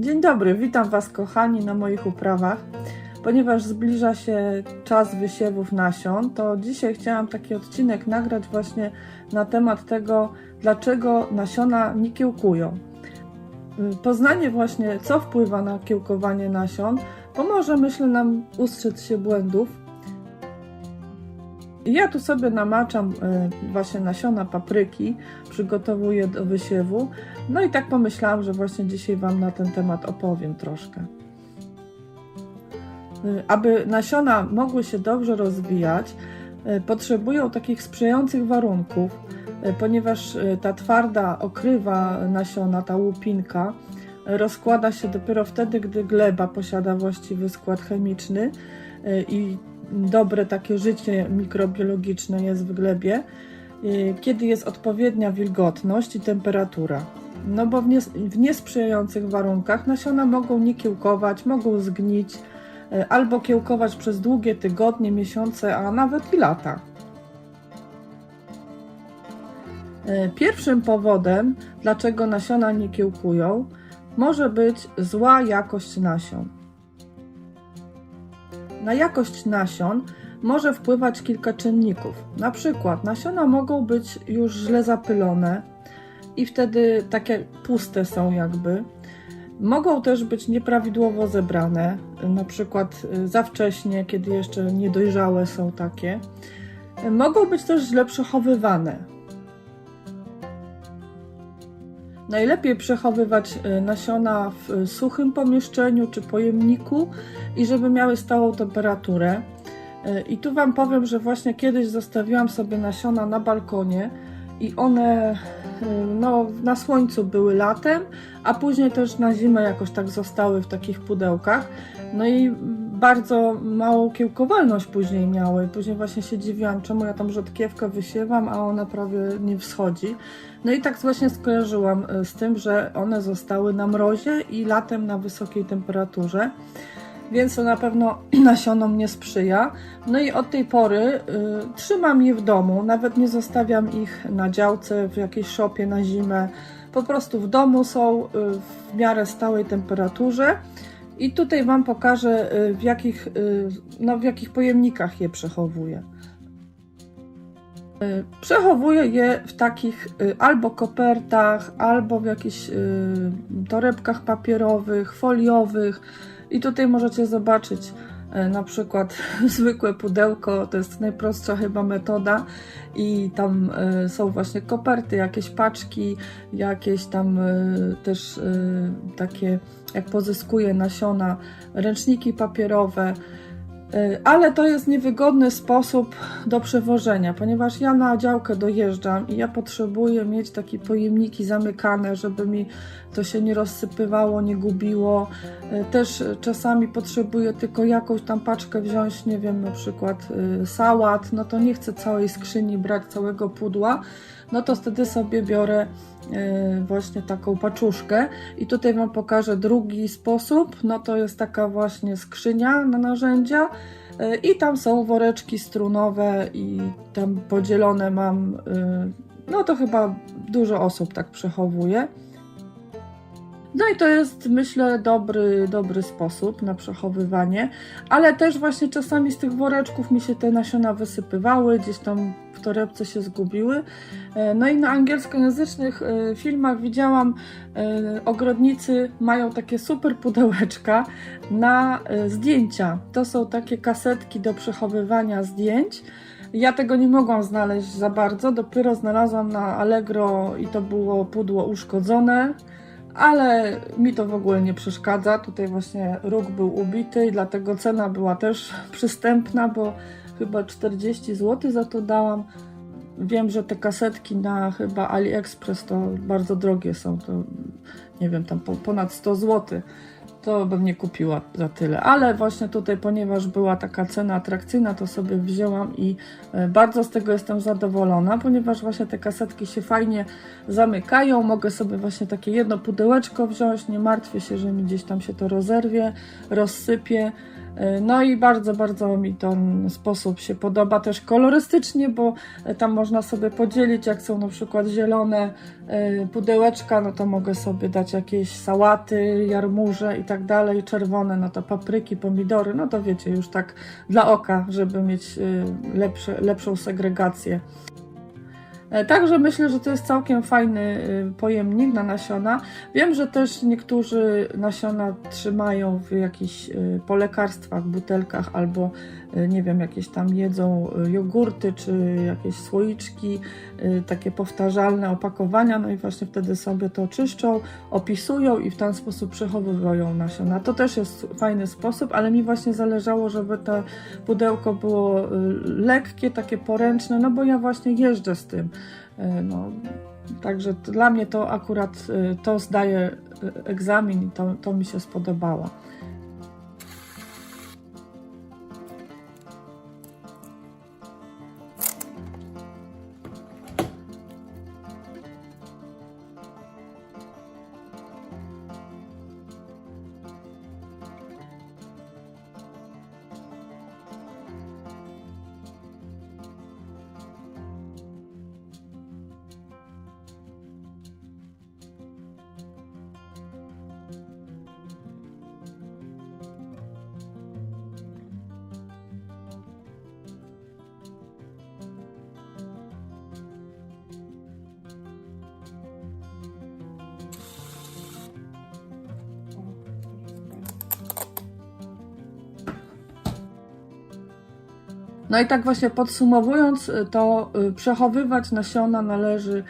Dzień dobry, witam Was kochani na moich uprawach. Ponieważ zbliża się czas wysiewów nasion, to dzisiaj chciałam taki odcinek nagrać właśnie na temat tego, dlaczego nasiona nie kiełkują. Poznanie właśnie, co wpływa na kiełkowanie nasion, pomoże, myślę, nam ustrzec się błędów. Ja tu sobie namaczam e, właśnie nasiona papryki, przygotowuję do wysiewu. No i tak pomyślałam, że właśnie dzisiaj Wam na ten temat opowiem troszkę. Y, Aby nasiona mogły się dobrze rozwijać, y, potrzebują takich sprzyjających warunków, y, ponieważ ta twarda okrywa nasiona, ta łupinka, rozkłada się dopiero wtedy, gdy gleba posiada właściwy skład chemiczny i dobre takie życie mikrobiologiczne jest w glebie, kiedy jest odpowiednia wilgotność i temperatura. No bo w, w niesprzyjających warunkach nasiona mogą nie kiełkować, mogą zgnić, e, albo kiełkować przez długie tygodnie, miesiące, a nawet i lata. E, Pierwszym powodem, dlaczego nasiona nie kiełkują, może być zła jakość nasion. Na jakość nasion może wpływać kilka czynników. Na przykład nasiona mogą być już źle zapylone i wtedy takie puste są jakby. Mogą też być nieprawidłowo zebrane, na przykład y, za wcześnie, kiedy jeszcze niedojrzałe są takie. Mogą być też źle przechowywane. Najlepiej przechowywać y, nasiona w y, suchym pomieszczeniu czy pojemniku i żeby miały stałą temperaturę. I tu Wam powiem, że właśnie kiedyś zostawiłam sobie nasiona na balkonie i one no, na słońcu były latem, a później też na zimę jakoś tak zostały w takich pudełkach. No i bardzo małą kiełkowalność później miały. Później właśnie się dziwiłam, czemu ja tam rzodkiewkę wysiewam, a ona prawie nie wschodzi. No i tak właśnie skojarzyłam y, z tym, że one zostały na mrozie i latem na wysokiej temperaturze. Więc to na pewno nasionom nie sprzyja. No i od tej pory y, trzymam je w domu, nawet nie zostawiam ich na działce w jakiejś szopie na zimę. Po prostu w domu są y, w miarę stałej temperaturze. I tutaj Wam pokażę, y, w jakich, y, no, w jakich pojemnikach je przechowuję. Y, Przechowuję je w takich albo kopertach, albo w jakichś torebkach papierowych, foliowych. I tutaj możecie zobaczyć e, na przykład zwykłe pudełko, to jest najprostsza chyba metoda i tam e, są właśnie koperty, jakieś paczki, jakieś tam e, też takie, jak pozyskuję nasiona, ręczniki papierowe. E, Ale to jest niewygodny sposób do przewożenia, ponieważ ja na działkę dojeżdżam i ja potrzebuję mieć takie pojemniki zamykane, żeby mi to się nie rozsypywało, nie gubiło. E, Też czasami potrzebuję tylko jakąś tam paczkę wziąć, nie wiem, na przykład y, sałat, no to nie chcę całej skrzyni brać, całego pudła, no to wtedy sobie biorę y, właśnie taką paczuszkę. I tutaj Wam pokażę drugi sposób, no to jest taka właśnie skrzynia na narzędzia. Y, i tam są woreczki strunowe i tam podzielone mam, y, no to chyba dużo osób tak przechowuje. No i to jest, myślę, dobry, dobry sposób na przechowywanie, ale też właśnie czasami z tych woreczków mi się te nasiona wysypywały, gdzieś tam w torebce się zgubiły. E, No i na angielskojęzycznych e, filmach widziałam, e, ogrodnicy mają takie super pudełeczka na zdjęcia. To są takie kasetki do przechowywania zdjęć. Ja tego nie mogłam znaleźć za bardzo, dopiero znalazłam na Allegro i to było pudło uszkodzone ale mi to w ogóle nie przeszkadza. Tutaj właśnie róg był ubity i dlatego cena była też przystępna, bo chyba 40 zł za to dałam. Wiem, że te kasetki na chyba AliExpress to bardzo drogie są, to nie wiem, tam po, ponad 100 zł. To bym nie kupiła za tyle, ale właśnie tutaj, ponieważ była taka cena atrakcyjna, to sobie wzięłam i e, bardzo z tego jestem zadowolona, ponieważ właśnie te kasetki się fajnie zamykają. Mogę sobie właśnie takie jedno pudełeczko wziąć, nie martwię się, że mi gdzieś tam się to rozerwie, rozsypie. E, No i bardzo, bardzo mi ten sposób się podoba też kolorystycznie, bo tam można sobie podzielić, jak są na przykład zielone e, pudełeczka, no to mogę sobie dać jakieś sałaty, jarmuże i tak dalej, czerwone, no to papryki, pomidory, no to wiecie, już tak dla oka, żeby mieć e, lepsze, lepszą segregację. E, Także myślę, że to jest całkiem fajny y, pojemnik na nasiona. Wiem, że też niektórzy nasiona trzymają w jakichś y, polekarstwach, butelkach albo nie wiem, jakieś tam jedzą y, jogurty czy jakieś słoiczki, y, takie powtarzalne opakowania, no i właśnie wtedy sobie to czyszczą, opisują i w ten sposób przechowują nasiona. To też jest fajny sposób, ale mi właśnie zależało, żeby to pudełko było lekkie, takie poręczne, no bo ja właśnie jeżdżę z tym. No, także dla mnie to akurat to zdaje egzamin i to, to mi się spodobało. No i tak właśnie podsumowując, y, to y, przechowywać nasiona należy y,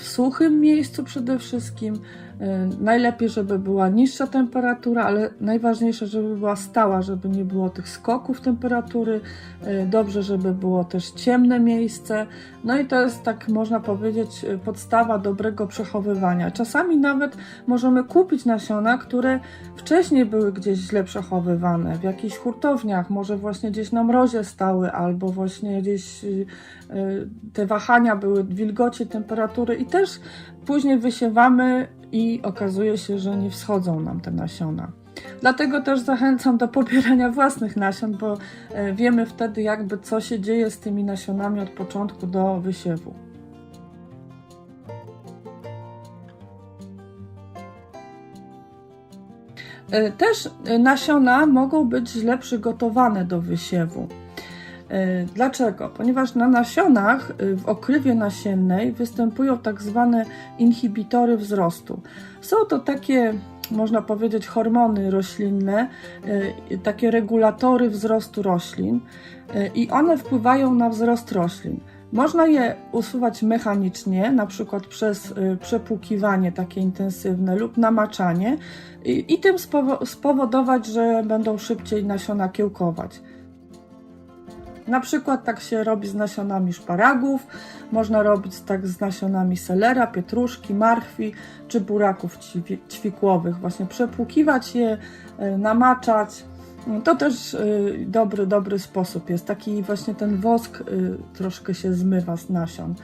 w suchym miejscu przede wszystkim. Y, Najlepiej, żeby była niższa temperatura, ale najważniejsze, żeby była stała, żeby nie było tych skoków temperatury. Y, Dobrze, żeby było też ciemne miejsce. No i to jest tak, można powiedzieć, y, podstawa dobrego przechowywania. Czasami nawet możemy kupić nasiona, które wcześniej były gdzieś źle przechowywane, w jakichś hurtowniach, może właśnie gdzieś na mrozie stały, albo właśnie gdzieś te wahania były wilgoci, temperatury i też później wysiewamy i okazuje się, że nie wschodzą nam te nasiona. Dlatego też zachęcam do pobierania własnych nasion, bo e, wiemy wtedy jakby co się dzieje z tymi nasionami od początku do wysiewu. E, Też nasiona mogą być źle przygotowane do wysiewu. E, Dlaczego? Ponieważ na nasionach e, w okrywie nasiennej występują tak zwane inhibitory wzrostu. Są to takie, można powiedzieć, hormony roślinne, e, takie regulatory wzrostu roślin i one wpływają na wzrost roślin. Można je usuwać mechanicznie, na przykład przez przepłukiwanie takie intensywne lub namaczanie i, i tym spowo- spowodować, że będą szybciej nasiona kiełkować. Na przykład tak się robi z nasionami szparagów, można robić tak z nasionami selera, pietruszki, marchwi czy buraków ćwi- ćwikłowych. Właśnie przepłukiwać je, e, namaczać. To też e, dobry, dobry sposób jest. Taki właśnie ten wosk e, troszkę się zmywa z nasion.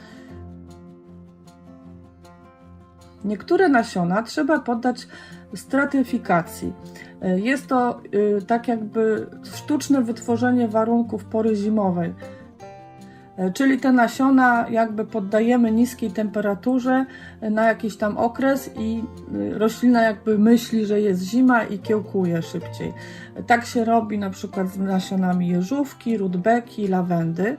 Niektóre nasiona trzeba poddać stratyfikacji. E, Jest to y, tak jakby sztuczne wytworzenie warunków pory zimowej. E, Czyli te nasiona jakby poddajemy niskiej temperaturze e, na jakiś tam okres i roślina jakby myśli, że jest zima i kiełkuje szybciej. E, Tak się robi na przykład z nasionami jeżówki, rudbeki, lawendy.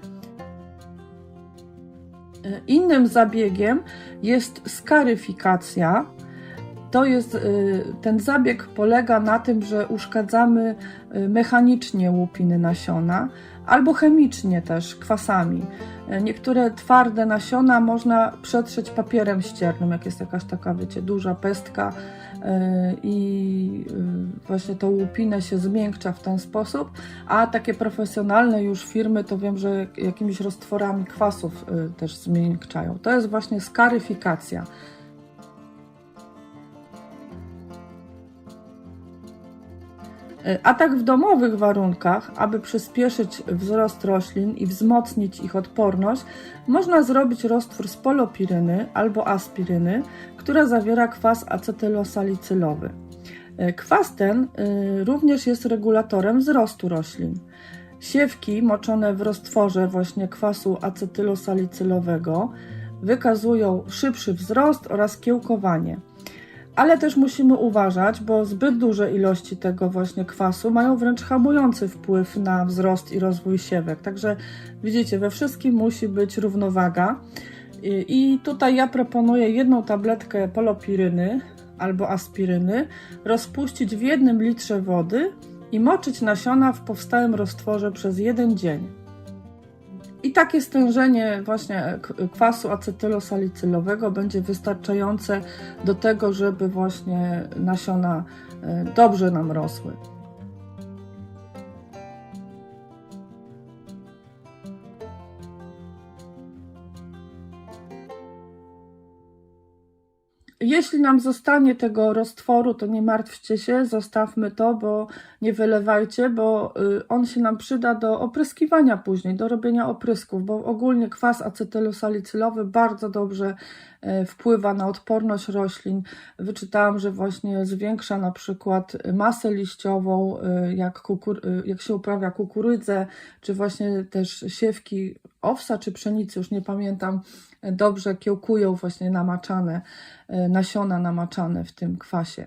E, Innym zabiegiem jest skaryfikacja. To jest y, ten zabieg polega na tym, że uszkadzamy y, mechanicznie łupiny nasiona albo chemicznie też kwasami. E, Niektóre twarde nasiona można przetrzeć papierem ściernym, jak jest jakaś taka, wiecie, duża pestka y, i y, właśnie tą łupinę się zmiękcza w ten sposób, a takie profesjonalne już firmy to wiem, że jakimiś roztworami kwasów y, też zmiękczają. To jest właśnie skaryfikacja. A tak w domowych warunkach, aby przyspieszyć wzrost roślin i wzmocnić ich odporność, można zrobić roztwór z polopiryny albo aspiryny, która zawiera kwas acetylosalicylowy. E, Kwas ten y, również jest regulatorem wzrostu roślin. Siewki moczone w roztworze właśnie kwasu acetylosalicylowego wykazują szybszy wzrost oraz kiełkowanie. Ale też musimy uważać, bo zbyt duże ilości tego właśnie kwasu mają wręcz hamujący wpływ na wzrost i rozwój siewek. Także widzicie, we wszystkim musi być równowaga. I tutaj ja proponuję jedną tabletkę polopiryny albo aspiryny rozpuścić w jednym litrze wody i moczyć nasiona w powstałym roztworze przez jeden dzień. I takie stężenie właśnie kwasu acetylosalicylowego będzie wystarczające do tego, żeby właśnie nasiona e, dobrze nam rosły. Jeśli nam zostanie tego roztworu, to nie martwcie się, zostawmy to, bo nie wylewajcie, bo y, on się nam przyda do opryskiwania później, do robienia oprysków, bo ogólnie kwas acetylosalicylowy bardzo dobrze wpływa na odporność roślin. Wyczytałam, że właśnie zwiększa na przykład masę liściową, y, jak, y, jak się uprawia kukurydzę, czy właśnie też siewki owsa czy pszenicy, już nie pamiętam, dobrze kiełkują właśnie namaczane, e, nasiona namaczane w tym kwasie.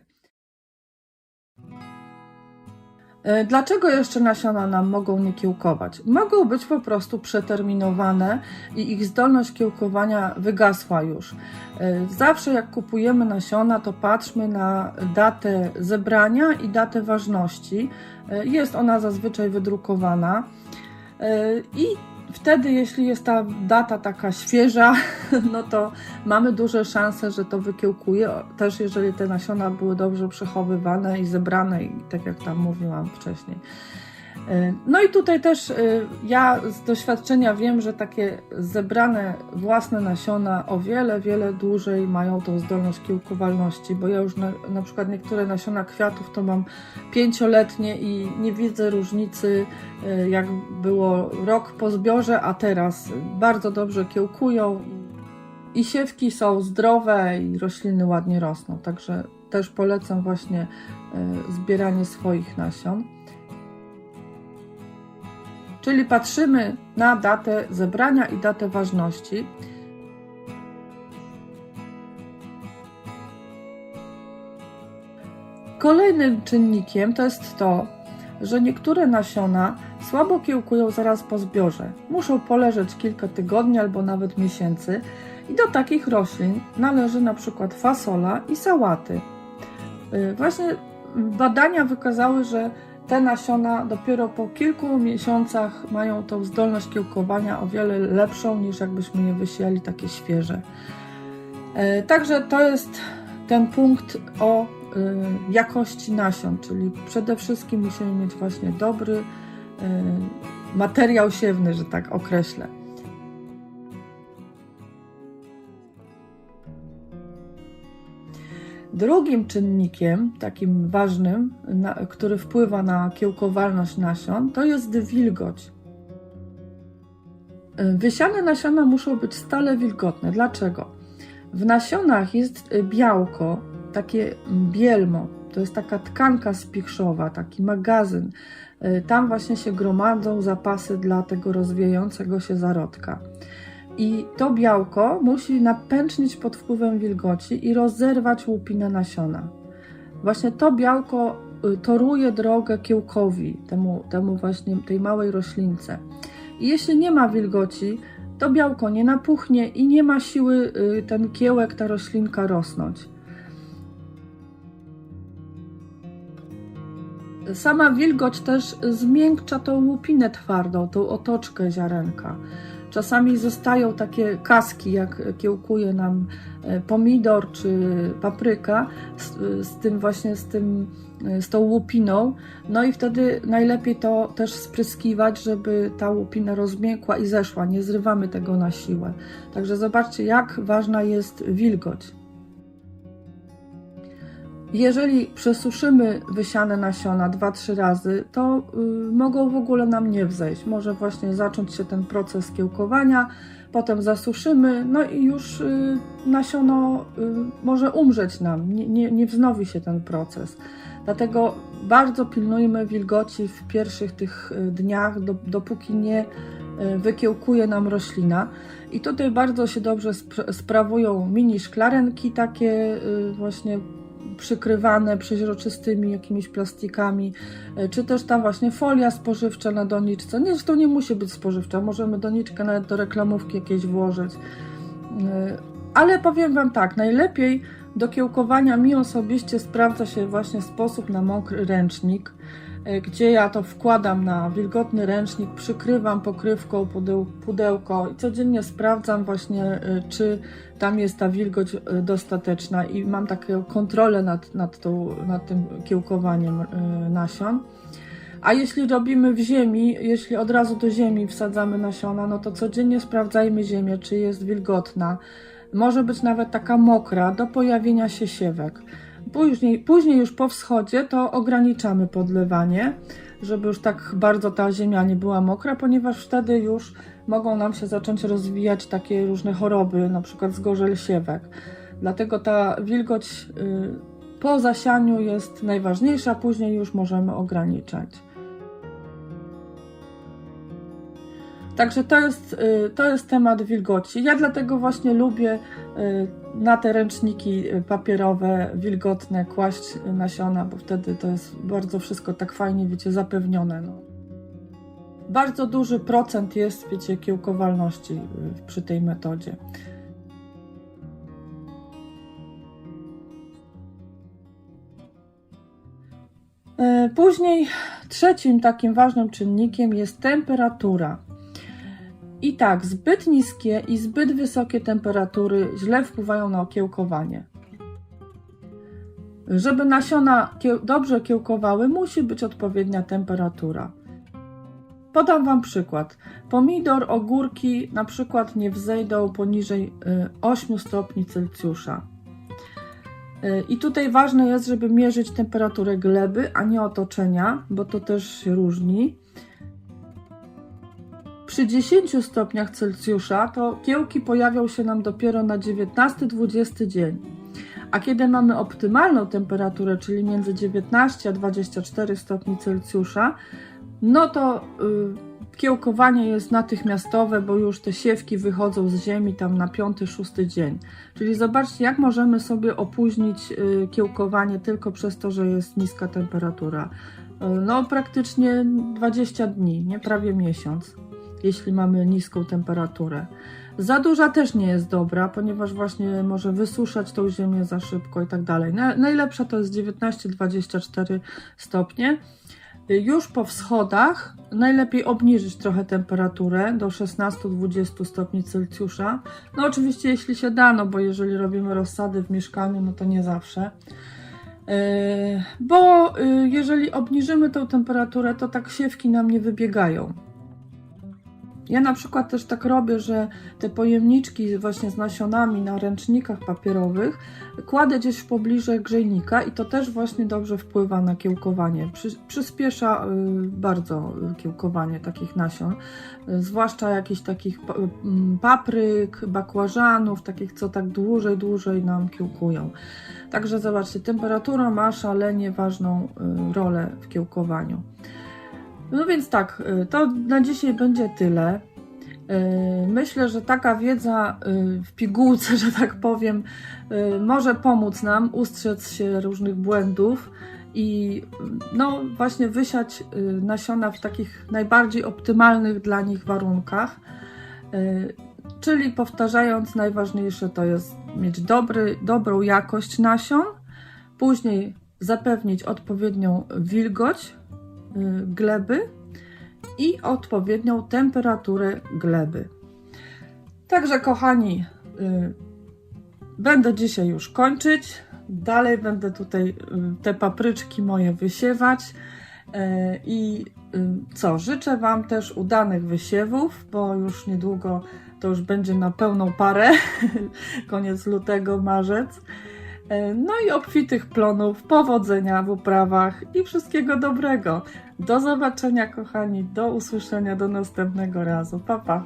E, dlaczego jeszcze nasiona nam mogą nie kiełkować? Mogą być po prostu przeterminowane i ich zdolność kiełkowania wygasła już. E, zawsze jak kupujemy nasiona, to patrzmy na datę zebrania i datę ważności. Jest ona zazwyczaj wydrukowana. I wtedy, jeśli jest ta data taka świeża, no to mamy duże szanse, że to wykiełkuje. Też jeżeli te nasiona były dobrze przechowywane i zebrane, i tak jak tam mówiłam wcześniej. E, no i tutaj też e, ja z doświadczenia wiem, że takie zebrane własne nasiona o wiele, wiele dłużej mają tą zdolność kiełkowalności, bo ja już na, na przykład niektóre nasiona kwiatów to mam pięcioletnie i nie widzę różnicy, e, jak było rok po zbiorze, a teraz bardzo dobrze kiełkują i siewki są zdrowe i rośliny ładnie rosną, także też polecam właśnie zbieranie swoich nasion. Czyli patrzymy na datę zebrania i datę ważności. Kolejnym czynnikiem to jest to, że niektóre nasiona słabo kiełkują zaraz po zbiorze. Muszą poleżeć kilka tygodni albo nawet miesięcy i do takich roślin należy na przykład fasola i sałaty. Y, właśnie badania wykazały, że te nasiona dopiero po kilku miesiącach mają tą zdolność kiełkowania o wiele lepszą niż jakbyśmy je wysiali takie świeże. E, także to jest ten punkt o e, jakości nasion, czyli przede wszystkim musimy mieć właśnie dobry e, materiał siewny, że tak określę. Drugim czynnikiem, takim ważnym, na, który wpływa na kiełkowalność nasion, to jest wilgoć. Wysiane nasiona muszą być stale wilgotne. Dlaczego? W nasionach jest białko, takie bielmo, to jest taka tkanka spichrzowa, taki magazyn. Tam właśnie się gromadzą zapasy dla tego rozwijającego się zarodka. I to białko musi napęcznić pod wpływem wilgoci i rozerwać łupinę nasiona. Właśnie to białko y, toruje drogę kiełkowi, temu, temu właśnie tej małej roślince. I jeśli nie ma wilgoci, to białko nie napuchnie i nie ma siły y, ten kiełek, ta roślinka rosnąć. Sama wilgoć też zmiękcza tą łupinę twardą, tą otoczkę ziarenka. Czasami zostają takie kaski, jak kiełkuje nam e, pomidor czy papryka, z, z, tym właśnie z, tym, e, z tą łupiną. No i wtedy najlepiej to też spryskiwać, żeby ta łupina rozmiękła i zeszła. Nie zrywamy tego na siłę. Także zobaczcie, jak ważna jest wilgoć. Jeżeli przesuszymy wysiane nasiona 2-3 razy, to y, mogą w ogóle nam nie wzejść. Może właśnie zacząć się ten proces kiełkowania, potem zasuszymy, no i już y, nasiono y, może umrzeć nam, nie, nie, nie wznowi się ten proces. Dlatego bardzo pilnujmy wilgoci w pierwszych tych dniach, do, dopóki nie wykiełkuje nam roślina. I tutaj bardzo się dobrze spra- sprawują mini szklarenki takie właśnie przykrywane przeźroczystymi jakimiś plastikami, y, czy też ta właśnie folia spożywcza na doniczce. Nie, to nie musi być spożywcza, możemy doniczkę nawet do reklamówki jakiejś włożyć. Y, Ale powiem Wam tak, najlepiej do kiełkowania mi osobiście sprawdza się właśnie sposób na mokry ręcznik, gdzie ja to wkładam na wilgotny ręcznik, przykrywam pokrywką pudeł, pudełko i codziennie sprawdzam właśnie, y, czy tam jest ta wilgoć y, dostateczna i mam taką kontrolę nad, nad, tą, nad tym kiełkowaniem nasion. A jeśli robimy w ziemi, jeśli od razu do ziemi wsadzamy nasiona, no to codziennie sprawdzajmy ziemię, czy jest wilgotna. Może być nawet taka mokra do pojawienia się siewek. Później, później już po wschodzie to ograniczamy podlewanie, żeby już tak bardzo ta ziemia nie była mokra, ponieważ wtedy już mogą nam się zacząć rozwijać takie różne choroby, na przykład zgorzel siewek. Dlatego ta wilgoć y, po zasianiu jest najważniejsza, później już możemy ograniczać. Także to jest, y, to jest temat wilgoci. Ja dlatego właśnie lubię y, na te ręczniki y, papierowe, wilgotne kłaść nasiona, bo wtedy to jest bardzo wszystko tak fajnie, wiecie, zapewnione. No. Bardzo duży procent jest, wiecie, kiełkowalności przy tej metodzie. Później trzecim takim ważnym czynnikiem jest temperatura. I tak, zbyt niskie i zbyt wysokie temperatury źle wpływają na okiełkowanie. Żeby nasiona dobrze kiełkowały, musi być odpowiednia temperatura. Podam Wam przykład. Pomidor, ogórki na przykład nie wzejdą poniżej y, 8 stopni Celsjusza. Y, I tutaj ważne jest, żeby mierzyć temperaturę gleby, a nie otoczenia, bo to też się różni. Przy 10 stopniach Celsjusza to kiełki pojawią się nam dopiero na 19-20 dzień. A kiedy mamy optymalną temperaturę, czyli między 19 a 24 stopni Celsjusza, no to y, kiełkowanie jest natychmiastowe, bo już te siewki wychodzą z ziemi tam na 5-6 dzień. Czyli zobaczcie, jak możemy sobie opóźnić y, kiełkowanie tylko przez to, że jest niska temperatura. Y, no praktycznie 20 dni, nie prawie miesiąc jeśli mamy niską temperaturę. Za duża też nie jest dobra, ponieważ właśnie może wysuszać tą ziemię za szybko i tak dalej. Na- Najlepsza to jest 19-24 stopnie. Już po wschodach najlepiej obniżyć trochę temperaturę do 16-20 stopni Celsjusza. No oczywiście jeśli się da, no bo jeżeli robimy rozsady w mieszkaniu, no to nie zawsze. Yy, Bo yy, jeżeli obniżymy tą temperaturę, to tak siewki nam nie wybiegają. Ja na przykład też tak robię, że te pojemniczki właśnie z nasionami na ręcznikach papierowych kładę gdzieś w pobliżu grzejnika i to też właśnie dobrze wpływa na kiełkowanie. Przy, przyspiesza y, bardzo kiełkowanie takich nasion, y, zwłaszcza jakichś takich mm, papryk, bakłażanów, takich co tak dłużej, dłużej nam kiełkują. Także zobaczcie, temperatura ma szalenie ważną y, rolę w kiełkowaniu. No więc tak, y, to na dzisiaj będzie tyle. Y, Myślę, że taka wiedza y, w pigułce, że tak powiem, może pomóc nam ustrzec się różnych błędów i no właśnie wysiać nasiona w takich najbardziej optymalnych dla nich warunkach. Czyli powtarzając, najważniejsze to jest mieć dobry, dobrą jakość nasion, później zapewnić odpowiednią wilgoć gleby i odpowiednią temperaturę gleby. Także, kochani, y, będę dzisiaj już kończyć. Dalej będę tutaj y, te papryczki moje wysiewać. Y, I y, co, życzę Wam też udanych wysiewów, bo już niedługo to już będzie na pełną parę. Koniec lutego, marzec. E, No i obfitych plonów, powodzenia w uprawach i wszystkiego dobrego. Do zobaczenia, kochani, do usłyszenia do następnego razu. Pa, pa.